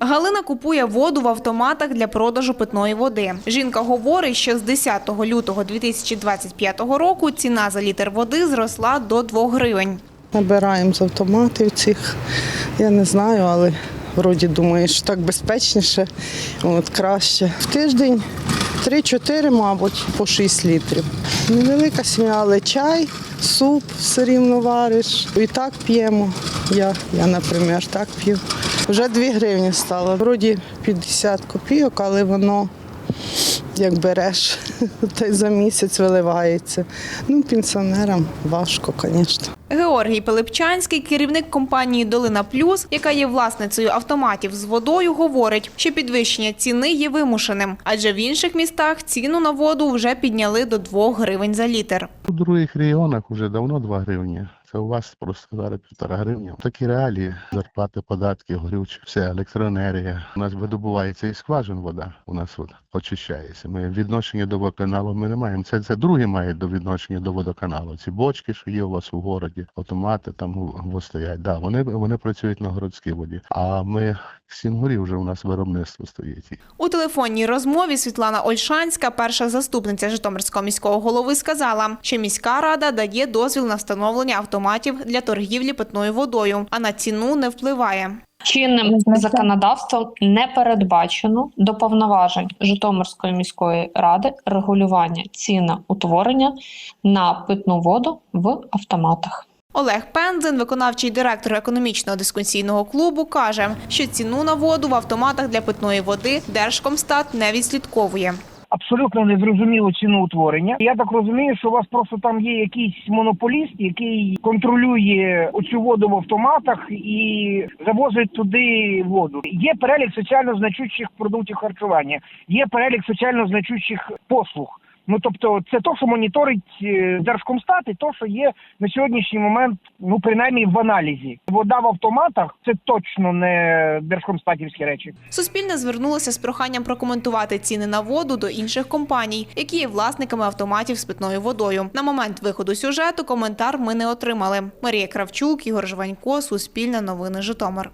Галина купує воду в автоматах для продажу питної води. Жінка говорить, що з 10 лютого 2025 року ціна за літр води зросла до 2 гривень. Набираємо з автоматів цих. Я не знаю, але вроді думаю, що так безпечніше, от краще. В тиждень 3-4, мабуть, по 6 літрів. Невелика сім'я, але чай, суп все рівно вариш. І так п'ємо. Я, я, наприклад, так п'ю. Вже 2 гривні стало. Вроді 50 копійок, але воно як береш, та й за місяць виливається. Ну, пенсіонерам важко, звісно. Георгій Пилипчанський, керівник компанії Долина Плюс, яка є власницею автоматів з водою, говорить, що підвищення ціни є вимушеним, адже в інших містах ціну на воду вже підняли до 2 гривень за літр. У других регіонах вже давно 2 гривні. Це у вас просто зараз півтора гривні. Такі реалії, зарплати, податки, горючі, все, електроенергія. У нас видобувається і скважин вода. У нас от очищається. Ми відношення до водоканалу ми не маємо. Це, це другі мають до відношення до водоканалу. Ці бочки, що є у вас у городі, автомати там стоять. Да, вони, вони працюють на городській воді. А ми в Сінгурі вже у нас виробництво стоїть. У телефонній розмові Світлана Ольшанська, перша заступниця Житомирського міського голови, сказала, що міська рада дає дозвіл на встановлення автоматів для торгівлі питною водою, а на ціну не впливає. Чинним законодавством не передбачено до повноважень Житомирської міської ради регулювання ціна утворення на питну воду в автоматах. Олег Пензин, виконавчий директор економічного дискусійного клубу, каже, що ціну на воду в автоматах для питної води Держкомстат не відслідковує. абсолютно незрозумілу ціну утворення. Я так розумію, що у вас просто там є якийсь монополіст, який контролює оцю воду в автоматах і завозить туди воду. Є перелік соціально значущих продуктів харчування, є перелік соціально значущих послуг. Ну тобто, це то, що моніторить е, Держкомстат, і то, що є на сьогоднішній момент, ну принаймні в аналізі. Вода в автоматах це точно не держкомстатівські речі. Суспільне звернулося з проханням прокоментувати ціни на воду до інших компаній, які є власниками автоматів з питною водою. На момент виходу сюжету коментар ми не отримали. Марія Кравчук, Ігор Жванько, Суспільне новини Житомир.